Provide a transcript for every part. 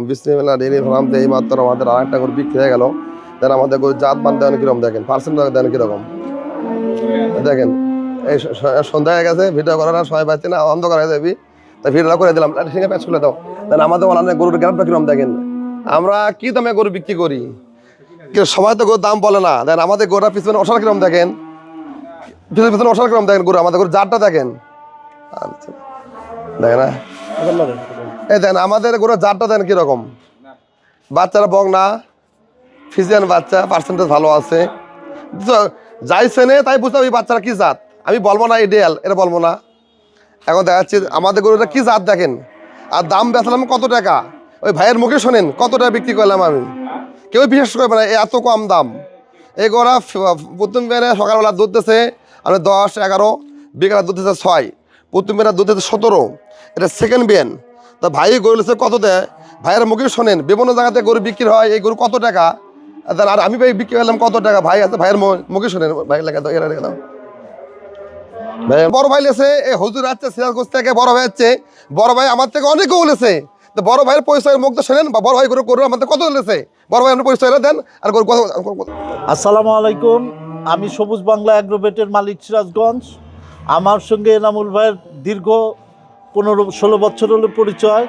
বিসমিল্লাহ dairy farm এই মাত্র আমাদের আর একটা করে বিক্রি হয়ে গেল। দেন আমাদের গরুর জাত মান দেন কীরকম দেখেন? পার্সেন্ট দেন কীরকম? দেখেন, এই সন্ধ্যা হয়ে গেছে ভিডিও করার আর সময় পাচ্ছি না অন্ধকার হয়ে যাবি। তাই ভিডিওটা করে দিলাম আছে প্যাচ খুলে দাও। দেন আমাদের অনলাইনে গরুর গ্রামটা কীরকম দেখেন? আমরা কি দামে গরু বিক্রি করি? সবাই তো গরুর দাম বলে না। দেন আমাদের গরুটা পিছনে ওষার কীরকম দেখেন? পিছনে পিছনে ওষার কীরকম দেখেন গরু। আমাদের গরুর জাতটা দেখেন। আচ্ছা। দেখেন না? এই দেন, আমাদের গরুর জাতটা দেন কীরকম? বাচ্চারা বক না? ফিজিয়ান বাচ্চা পার্সেন্টেজ ভালো আছে। যাই চেনে, তাই বুঝতে হবে বাচ্চারা কি জাত। আমি বলব না ইডিয়াল এটা বলব না। এখন দেখা যাচ্ছে আমাদের গরুটা কি জাত দেখেন? আর দাম বেচলাম কত টাকা? ওই ভাইয়ের মুখে শোনেন, কত টাকা বিক্রি করলাম আমি। কেউ বিশ্বাস করবে না এ এত কম দাম। এই গরু প্রথম বেড়ে সকালবেলা দুধ দিতেছে আমি দশ, এগারো, বিকালে দুধ দিতেছে ছয়, প্রথম বেড়ে দুধ দিতেছে সতেরো। এটা সেকেন্ড বেন। তা ভাই গরু লিখছে কত দেয়? ভাইয়ের মুখে শোনেন, বিভিন্ন জায়গাতে গরু বিক্রি হয়, এই গরু কত টাকা? আর আমি ভাই বিক্রি করলাম কত টাকা? ভাই আছে, ভাইয়ের মুখে শোনেন, ভাই লেখা দাও, এরা লেখা দাও। বড় ভাই লেছে এই হুজুর আছে সিরাজগঞ্জ থেকে, বড় ভাই আছে বড় ভাই আমার থেকে অনেকেও লেছে। তো বড় ভাইয়ের পরিচয়ের মুখ তো শোনেন, বা বড় ভাই গরু গরু আমাদের কত লেছে? বড় ভাই আপনার পরিচয় দেন, আর গরু আসসালামু আলাইকুম, আমি সবুজ বাংলা অ্যাগ্রোভেটের মালিক সিরাজগঞ্জ। আমার সঙ্গে এনামুল ভাইয়ের দীর্ঘ পনেরো ষোলো বছর হলো পরিচয়।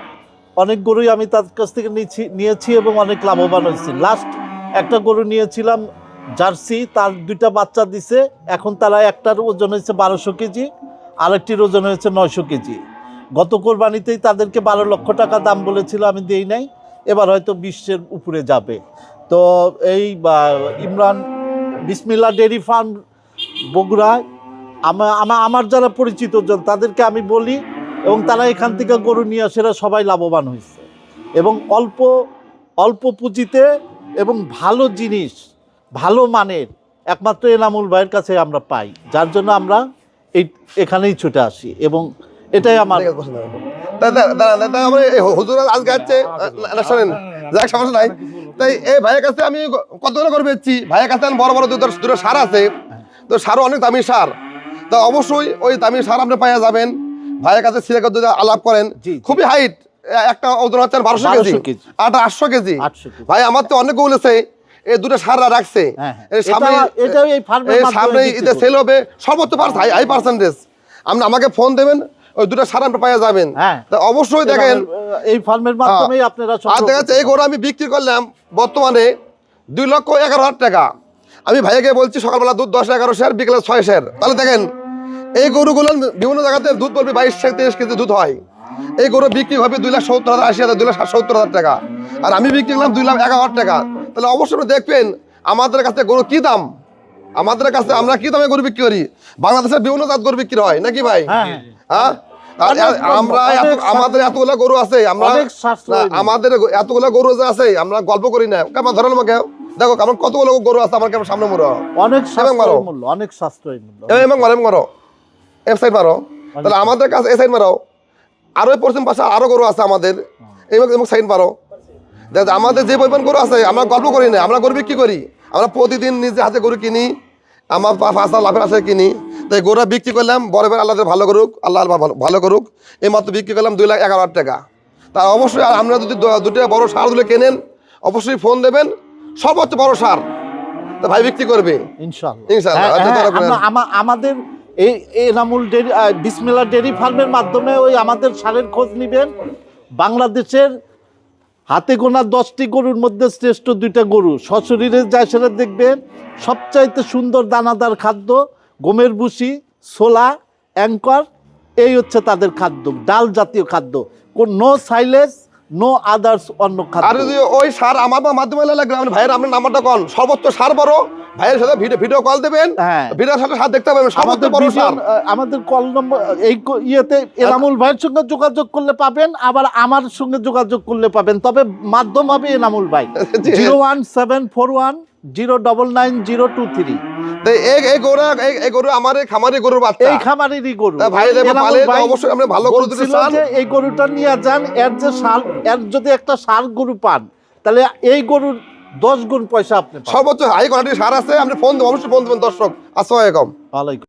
অনেক গরুই আমি তার কাছ থেকে নিয়েছি নিয়েছি এবং অনেক লাভবান হয়েছি। লাস্ট একটা গরু নিয়েছিলাম জার্সি, তার দুইটা বাচ্চা দিছে। এখন তারা একটার ওজন হয়েছে বারোশো কেজি, আরেকটির ওজন হয়েছে নয়শো কেজি। গত কোরবানিতেই তাদেরকে বারো লক্ষ টাকা দাম বলেছিল, আমি দেই নাই। এবার হয়তো বিশ্বের উপরে যাবে। তো এই ইমরান বিসমিল্লা ডেয়ারি ফার্ম বগুড়ায় আমার আমার যারা পরিচিত জন, তাদেরকে আমি বলি এবং তারা এখান থেকে গরু নিয়ে আসেরা সবাই লাভবান হয়েছে। এবং অল্প অল্প পুঁজিতে এবং ভালো জিনিস, ভালো মানের একমাত্র এনামুল ভাইয়ের কাছে আমরা পাই, যার জন্য আমরা এই, এখানেই ছুটে আসি। এবং এটাই আমার সমস্যা নাই। তাই এই ভাইয়ের কাছে আমি করে ভাইয়ের কাছে বড় বড় সার আছে। তো সারও অনেক দামি সার। তো অবশ্যই ওই দামি সার আপনি পাইয়া যাবেন। ভাইয়ের কাছে সিলেকর যদি আলাপ করেন। খুবই হাইট একটা ওজন হচ্ছে বারোশো কেজি। 1200 কেজি। আর আটশো কেজি। 800 ভাই আমার তো অনেক বলেছে এই দুটো সার রাখছে। হ্যাঁ, হ্যাঁ। সামনে ঈদে সেল হবে সর্বোচ্চ হাই হাই পার্সেন্টেজ আপনি আমাকে ফোন দেবেন ওই দুটো সার আপনি পাইয়া যাবেন। হ্যাঁ। অবশ্যই দেখেন। এই ফার্মের মাধ্যমেই আপনারা আর দেখা যাচ্ছে এই গরু আমি বিক্রি করলাম বর্তমানে দুই লক্ষ এগারো হাজার টাকা। আমি ভাইয়াকে বলছি সকালবেলা দুধ দশ এগারো শেয়ার বিকেলে ছয় শেয়ার। তাহলে দেখেন এই গরুগুলো বিভিন্ন জায়গাতে দুধ বলবে বাইশ থেকে তেইশ কেজি দুধ হয়। এই গরু বিক্রি হবে দুই লাখ সত্তর হাজার আশি হাজার দুই লাখ সত্তর হাজার টাকা। আর আমি বিক্রি করলাম দুই লাখ এগারো হাজার টাকা। তাহলে অবশ্যই দেখবেন আমাদের কাছে গরু কি দাম? আমাদের কাছে আমরা কি দামে গরু বিক্রি করি? বাংলাদেশের বিভিন্ন জাত গরু বিক্রি হয় নাকি ভাই? হ্যাঁ। হ্যাঁ? আমরা এত আমাদের এতগুলো গরু আছে আমরা অনেক সাশ্রয়ী না, আমাদের গো- এতগুলো গরু যে আছে আমরা গল্প করি না। কেমন ধরেন আমাকে দেখো আমার কতগুলো গরু আছে আমার কেমন সামনে মুড়ো অনেক সাশ্রয়ী মারো। মূল্য অনেক সাশ্রয়ী মূল্য। এম মারো। এফ সাইড মারো। তাহলে আমাদের কাছে এই সাইড মারো। আরও এই পশ্চিম পাশে আরও গরু আছে আমাদের। এই সাইড মারো। দেখ আমাদের যে পরিমাণ গরু আছে আমরা গল্প করি না। আমরা গরু বিক্রি করি। আমরা প্রতিদিন নিজে হাতে গরু কিনি। আমার হাজার লাভের আছে কিনি। তাই গরু বিক্রি করলাম। বড় বড় আল্লাহ ভালো করুক আল্লাহ ভালো- ভালো করুক। এই মাত্র বিক্রি করলাম দুই লাখ এগারো হাজার টাকা। তা অবশ্যই আর আমরা যদি দুটো বড় সার দিলে কেনেন অবশ্যই ফোন দেবেন। সর্বোচ্চ বড় সার। তা ভাই বিক্রি করবে। ইনশাআল্লাহ। ইনশাআল্লাহ, হ্যাঁ, আচ্ছা, হ্যাঁ, আমাদের এই এনামুল ডেরি বিসমিল্লা ডেরি ফার্মের মাধ্যমে ওই আমাদের সারের খোঁজ নেবেন। বাংলাদেশের হাতে গোনা দশটি গরুর মধ্যে শ্রেষ্ঠ দুইটা গরু। সশরীরে যায় সেটা দেখবেন, সবচাইতে সুন্দর দানাদার খাদ্য গমের ভুসি, ছোলা, অ্যাঙ্কর, এই হচ্ছে তাদের খাদ্য, ডাল জাতীয় খাদ্য। কোন নো সাইলেস নো আদার্স অন্য আর খাদ্য যদি ওই সার আমার বা মাধ্যমে লাগবে আপনি ভাইয়ের আপনার নাম্বারটা কন সর্বোচ্চ সার বড় ভাইয়ের সাথে ভিডিও ভিডিও কল দেবেন। হ্যাঁ। ভিডিওর সাথে সার দেখতে পাবেন সর্বোচ্চ বড় সার আমাদের কল নম্বর এই ইয়েতে এনামুল ভাইয়ের সঙ্গে যোগাযোগ করলে পাবেন আবার আমার সঙ্গে যোগাযোগ করলে পাবেন। তবে মাধ্যম হবে এনামুল ভাই। Zero one seven four one zero double nine zero two three. তো এই এই গরু এই- এই গরু আমার খামারি গরুর বাচ্চা। এই খামারেরই গরু। ভাই পালে অবশ্যই আপনি ভালো গরু যদি চান। এই গরুটা নিয়ে যান এর যে সার এর যদি একটা সার গরু পান তাহলে এই গরুর দশ গুণ পয়সা আপনি সর্বোচ্চ হাই কোয়ালিটির সার আছে আপনি ফোন দেবেন অবশ্যই ফোন দেবেন দর্শক। আসসালামাইকুম ওয়ালাইকুম